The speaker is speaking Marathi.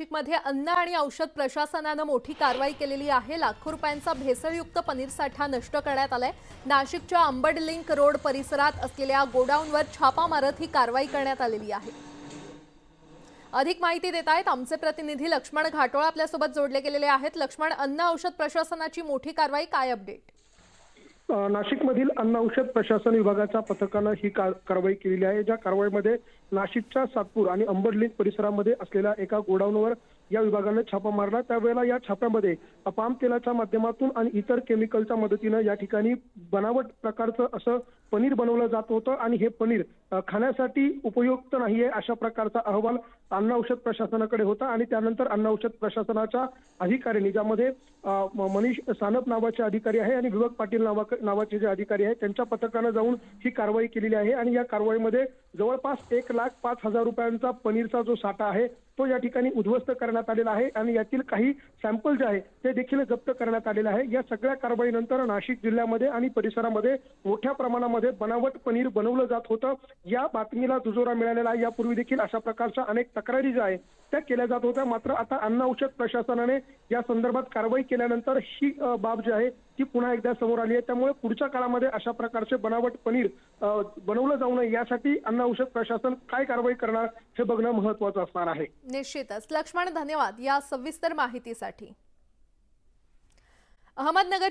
नाशिकमध्ये अन्न आणि औषध प्रशासनानं मोठी कारवाई केलेली आहे. लाखो रुपयांचा भेसळयुक्त पनीर साठा नष्ट करण्यात आलाय. नाशिकच्या अंबड लिंक रोड परिसरात असलेल्या गोडाऊनवर छापा मारत ही कारवाई करण्यात आलेली आहे. अधिक माहिती देत आहेत आमचे प्रतिनिधी लक्ष्मण घाटोळ आपल्यासोबत जोडले गेलेले आहेत. लक्ष्मण अन्न औषध प्रशासनाची मोठी कारवाई काय अपडेट? नाशिकमधील अन्न औषध प्रशासन विभागाच्या पथकानं ही का- कारवाई केलेली आहे. ज्या कारवाईमध्ये नाशिकच्या सातपूर आणि अंबरलिंग परिसरामध्ये असलेल्या एका गोडाऊनवर या विभागानं छापा मारला. त्यावेळेला या छाप्यामध्ये पाम तेलाच्या माध्यमातून आणि इतर केमिकलच्या मदतीनं या ठिकाणी बनावट प्रकारचं असं पनीर बनवलं जात होतं आणि हे पनीर खाण्यासाठी उपयुक्त नाहीये अशा प्रकारचा अहवाल अन्न औषध प्रशासनाकडे होता आणि त्यानंतर अन्न औषध प्रशासनाच्या अधिकाऱ्यांनी ज्यामध्ये मनीष सानप नावाचे अधिकारी आहे आणि विवेक पाटील नावा नावाचे जे अधिकारी आहेत त्यांच्या पथकानं जाऊन ही कारवाई केलेली आहे. आणि या कारवाईमध्ये जवळपास एक लाख पाच हजार रुपयांचा पनीरचा जो साठा आहे तो या ठिकाणी उद्ध्वस्त करण्यात आलेला आहे आणि यातील काही सॅम्पल जे आहे ते देखील जप्त करण्यात आलेले आहे. या सगळ्या कारवाईनंतर नाशिक जिल्ह्यामध्ये आणि परिसरामध्ये मोठ्या प्रमाणामध्ये बनावट पनीर बनवलं जात होतं. या बातमीला दुजोरा मिळालेला आहे. यापूर्वी देखील अशा प्रकारच्या अनेक तक्रारी ज्या आहेत त्या केल्या जात होत्या. मात्र आता अन्न औषध प्रशासनाने या संदर्भात कारवाई केल्यानंतर ही बाब जी आहे ती पुन्हा एकदा समोर आली आहे. त्यामुळे पुढच्या काळामध्ये अशा प्रकारचे बनावट पनीर बनवलं जाऊ नये यासाठी अन्न औषध प्रशासन काय कारवाई करणार हे बघणं महत्वाचं असणार आहे. निश्चितच. लक्ष्मण धन्यवाद या सविस्तर माहितीसाठी. अहमदनगर